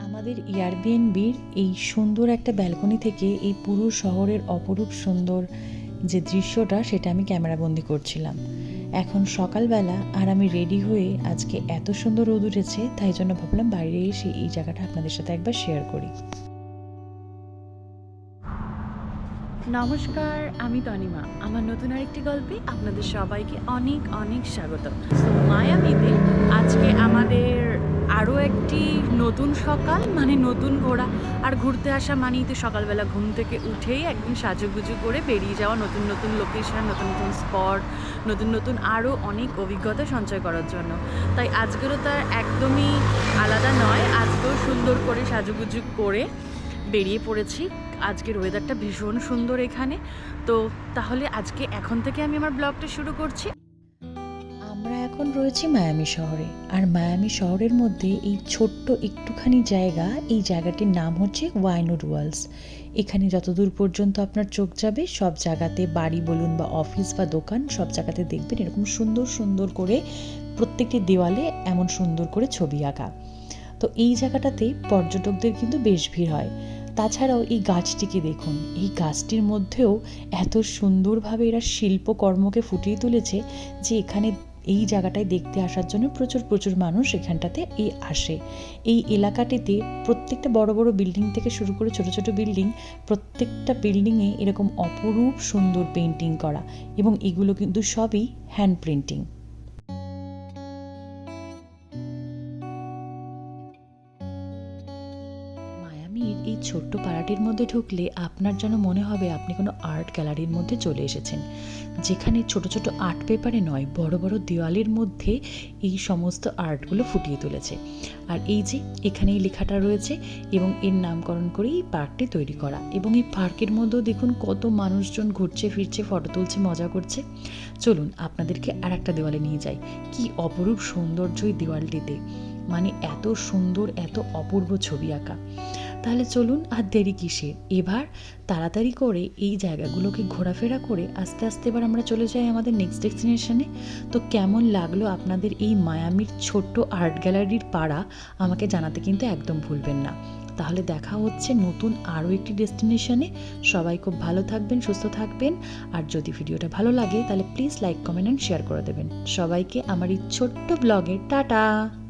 আমাদের এয়ারবিএনবির এই সুন্দর একটা ব্যালকনি থেকে এই পুরো শহরের অপরূপ সুন্দর যে দৃশ্যটা, সেটা আমি ক্যামেরাবন্দি করছিলাম। এখন সকালবেলা আর আমি রেডি হয়ে আজকে এত সুন্দর রোদ উঠেছে, তাই জন্য ভাবলাম বাইরে এসে এই জায়গাটা আপনাদের সাথে একবার শেয়ার করি। নমস্কার, আমি তনিমা। আমার নতুন আরেকটি গল্পে আপনাদের সবাইকে অনেক অনেক স্বাগত। মায়ামিতে আজকে আমাদের আরও একটি নতুন সকাল মানে নতুন ঘোরা আর ঘুরতে আসা মানেই তো সকালবেলা ঘুম থেকে উঠেই একদম সাজুগুজু করে বেরিয়ে যাওয়া, নতুন নতুন লোকেশন নতুন নতুন স্পট নতুন নতুন আরও অনেক অভিজ্ঞতা সঞ্চয় করার জন্য। তাই আজকেরও তার একদমই আলাদা নয়, আজকেও সুন্দর করে সাজুগুজু করে বেরিয়ে পড়েছি। আজকের ওয়েদারটা ভীষণ সুন্দর এখানে। তো তাহলে আজকে এখন থেকে আমি আমার ব্লগটা শুরু করছি। আমরা এখন রয়েছি মায়ামি শহরে। আর মায়ামি শহরের মধ্যে এই ছোট্ট একটুখানি জায়গা, এই জায়গাটির নাম হচ্ছে ওয়াইনুড ওয়ালস এখানে যতদূর পর্যন্ত আপনার চোখ যাবে, সব জায়গাতে বাড়ি বলুন বা অফিস বা দোকান, সব জায়গাতে দেখবেন এরকম সুন্দর সুন্দর করে প্রত্যেকটি দেওয়ালে এমন সুন্দর করে ছবি আঁকা। তো এই জায়গাটাতে পর্যটকদের কিন্তু বেশ ভিড় হয়। তাছাড়াও এই গাছটিকে দেখুন, এই গাছটির মধ্যেও এত সুন্দরভাবে এরা শিল্পকর্মকে ফুটিয়ে তুলেছে যে এখানে এই জায়গাটায় দেখতে আসার জন্য প্রচুর প্রচুর মানুষ এখানটাতে এই আসে। এই এলাকাটিতে প্রত্যেকটা বড় বড় বিল্ডিং থেকে শুরু করে ছোট ছোট বিল্ডিং প্রত্যেকটা বিল্ডিংয়ে এরকম অপরূপ সুন্দর পেন্টিং করা এবং এগুলো কিন্তু সবই হ্যান্ড প্রিন্টিং মায়ামির এই ছোট্ট পাড়াটির মধ্যে ঢুকলে আপনার যেন মনে হবে আপনি কোনো আর্ট গ্যালারির মধ্যে চলে এসেছেন। যেখানে ছোট ছোট আর্ট পেপারে নয়, বড় বড় দেওয়ালের মধ্যে এই সমস্ত আর্টগুলো ফুটিয়ে তুলেছে। আর এই যে এখানেই লেখাটা রয়েছে এবং এর নামকরণ করেই এই পার্কটি তৈরি করা। এবং এই পার্কের মধ্যেও দেখুন কত মানুষজন ঘুরছে, ফিরছে, ফটো তুলছে, মজা করছে। চলুন, আপনাদেরকে আর একটা দেওয়ালে নিয়ে যাই। কি অপরূপ সৌন্দর্য এই দেওয়ালটিতে। মানে এত সুন্দর, এত অপূর্ব ছবি আঁকা। তাহলে চলুন আর দেরি কিসের এবার তাড়াতাড়ি করে এই জায়গাগুলোকে ঘোরাফেরা করে আস্তে আস্তে এবার আমরা চলে যাই আমাদের নেক্সট ডেস্টিনেশনে তো কেমন লাগল আপনাদের এই মায়ামির ছোট্ট আর্ট গ্যালারির পাড়া? আমাকে জানাতে কিন্তু একদম ভুলবেন না। তাহলে দেখা হচ্ছে নতুন আরও একটি ডেস্টিনেশনে সবাই খুব ভালো থাকবেন, সুস্থ থাকবেন। আর যদি ভিডিওটা ভালো লাগে তাহলে please like comment and share করে দেবেন। সবাইকে আমার এই ছোট্ট ব্লগে টাটা!